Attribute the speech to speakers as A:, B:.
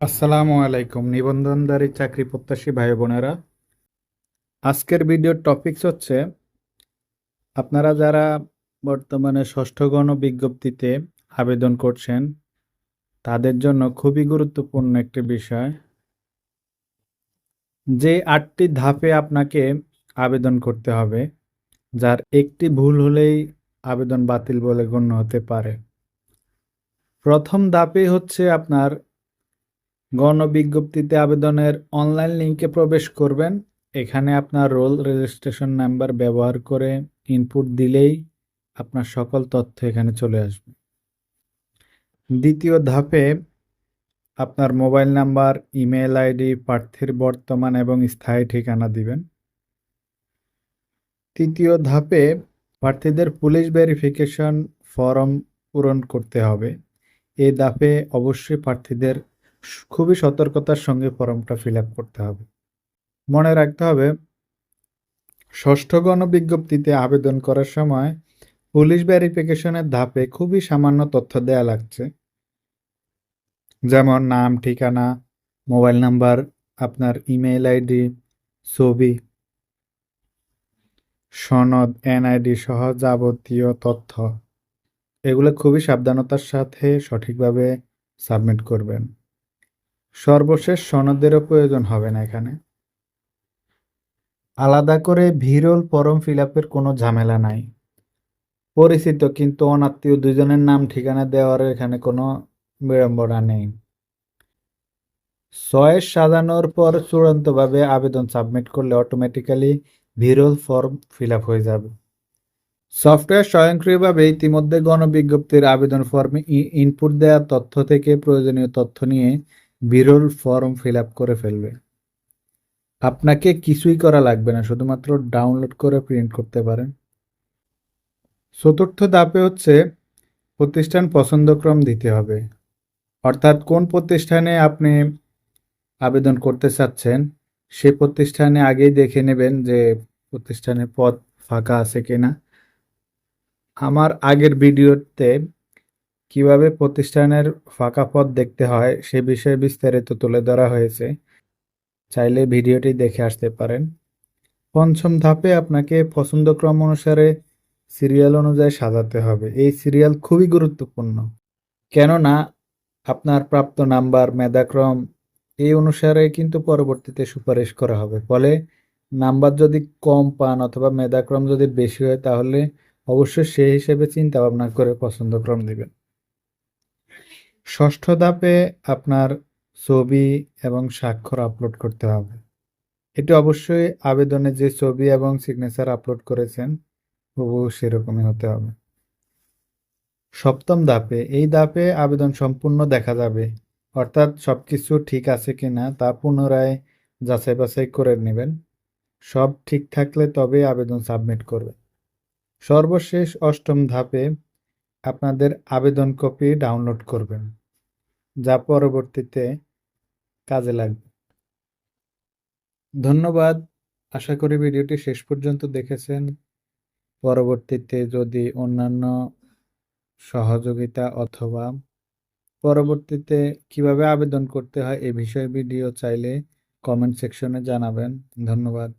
A: আসসালামু আলাইকুম নিবন্ধনধারী চাকরি প্রত্যাশী ভাই বোনেরা। আজকের ভিডিওর টপিকস হচ্ছে, আপনারা যারা বর্তমানে ষষ্ঠ গণ বিজ্ঞপ্তিতে আবেদন করছেন, তাদের জন্য খুবই গুরুত্বপূর্ণ একটি বিষয়। যে আটটি ধাপে আপনাকে আবেদন করতে হবে, যার একটি ভুল হলেই আবেদন বাতিল বলে গণ্য হতে পারে। প্রথম ধাপে হচ্ছে আপনার গণবিজ্ঞপ্তিতে আবেদনের অনলাইন লিঙ্কে প্রবেশ করবেন। এখানে আপনার রোল রেজিস্ট্রেশন নাম্বার ব্যবহার করে ইনপুট দিলেই আপনার সকল তথ্য এখানে চলে আসবে। দ্বিতীয় ধাপে আপনার মোবাইল নাম্বার ইমেল আইডি প্রার্থীর বর্তমান এবং স্থায়ী ঠিকানা দিবেন। তৃতীয় ধাপে প্রার্থীদের পুলিশ ভেরিফিকেশন ফর্ম পূরণ করতে হবে। এই ধাপে অবশ্যই প্রার্থীদের খুবই সতর্কতার সঙ্গে ফর্মটা ফিল আপ করতে হবে। মনে রাখতে হবে, ষষ্ঠ গণবিজ্ঞপ্তিতে আবেদন করার সময় পুলিশ ভেরিফিকেশনের ধাপে খুবই সামান্য তথ্য দেয়া লাগছে। যেমন নাম, ঠিকানা, মোবাইল নাম্বার, আপনার ইমেল আইডি, ছবি, সনদ, এনআইডি সহ যাবতীয় তথ্য। এগুলো খুবই সাবধানতার সাথে সঠিকভাবে সাবমিট করবেন। সর্বশেষ সনদেরও প্রয়োজন হবে না এখানে। আলাদা করে ভিরল ফর্ম ফিল আপের কোনো ঝামেলা নাই। পরিচিত কিন্তু অনাত্মীয় দুজনের নাম ঠিকানা দেওয়ার এখানে কোনো বিড়ম্বনা নেই। চয়েস সাজানোর পর চূড়ান্তভাবে আবেদন সাবমিট করলে অটোমেটিক্যালি ভিরল ফর্ম ফিল হয়ে যাবে। সফটওয়্যার স্বয়ংক্রিয়ভাবে ইতিমধ্যে গণবিজ্ঞপ্তির আবেদন ফর্মে ইনপুট দেওয়া তথ্য থেকে প্রয়োজনীয় তথ্য নিয়ে বিরল ফর্ম ফিল আপ করে ফেলবে। আপনাকে কিছুই করা লাগবে না, শুধুমাত্র ডাউনলোড করে প্রিন্ট করতে পারেন। চতুর্থ ধাপে হচ্ছে প্রতিষ্ঠান পছন্দক্রম দিতে হবে। অর্থাৎ কোন প্রতিষ্ঠানে আপনি আবেদন করতে চাচ্ছেন সে প্রতিষ্ঠানে আগেই দেখে নেবেন যে প্রতিষ্ঠানের পদ ফাঁকা আছে কিনা। আমার আগের ভিডিওতে কীভাবে প্রতিষ্ঠানের ফাঁকা পদ দেখতে হয় সে বিষয়ে বিস্তারিত তুলে ধরা হয়েছে। চাইলে ভিডিওটি দেখে আসতে পারেন। পঞ্চম ধাপে আপনাকে পছন্দক্রম অনুসারে সিরিয়াল অনুযায়ী সাজাতে হবে। এই সিরিয়াল খুবই গুরুত্বপূর্ণ। কেননা, আপনার প্রাপ্ত নাম্বার, মেধাক্রম, এই অনুসারে কিন্তু পরবর্তীতে সুপারিশ করা হবে। ফলে নাম্বার যদি কম পান অথবা মেধাক্রম যদি বেশি হয়, তাহলে অবশ্যই সেই হিসেবে চিন্তা ভাবনা করে পছন্দক্রম দিবেন। ষষ্ঠ ধাপে আপনার ছবি এবং স্বাক্ষর আপলোড করতে হবে। এটি অবশ্যই আবেদনে যে ছবি এবং সিগনেচার আপলোড করেছেন, হুবহু সেরকমই হতে হবে। সপ্তম ধাপে, এই ধাপে আবেদন সম্পূর্ণ দেখা যাবে। অর্থাৎ সব কিছু ঠিক আছে কিনা তা পুনরায় যাচাই বাছাই করে নেবেন। সব ঠিক থাকলে তবে আবেদন সাবমিট করবে সর্বশেষ অষ্টম ধাপে আপনাদের আবেদন কপি ডাউনলোড করবেন, যা পরবর্তীতে কাজে লাগবে। ধন্যবাদ। আশা করি ভিডিওটি শেষ পর্যন্ত দেখেছেন। পরবর্তীতে যদি অন্যান্য সহযোগিতা অথবা পরবর্তীতে কীভাবে আবেদন করতে হয় এ বিষয়ে ভিডিও চাইলে কমেন্ট সেকশনে জানাবেন। ধন্যবাদ।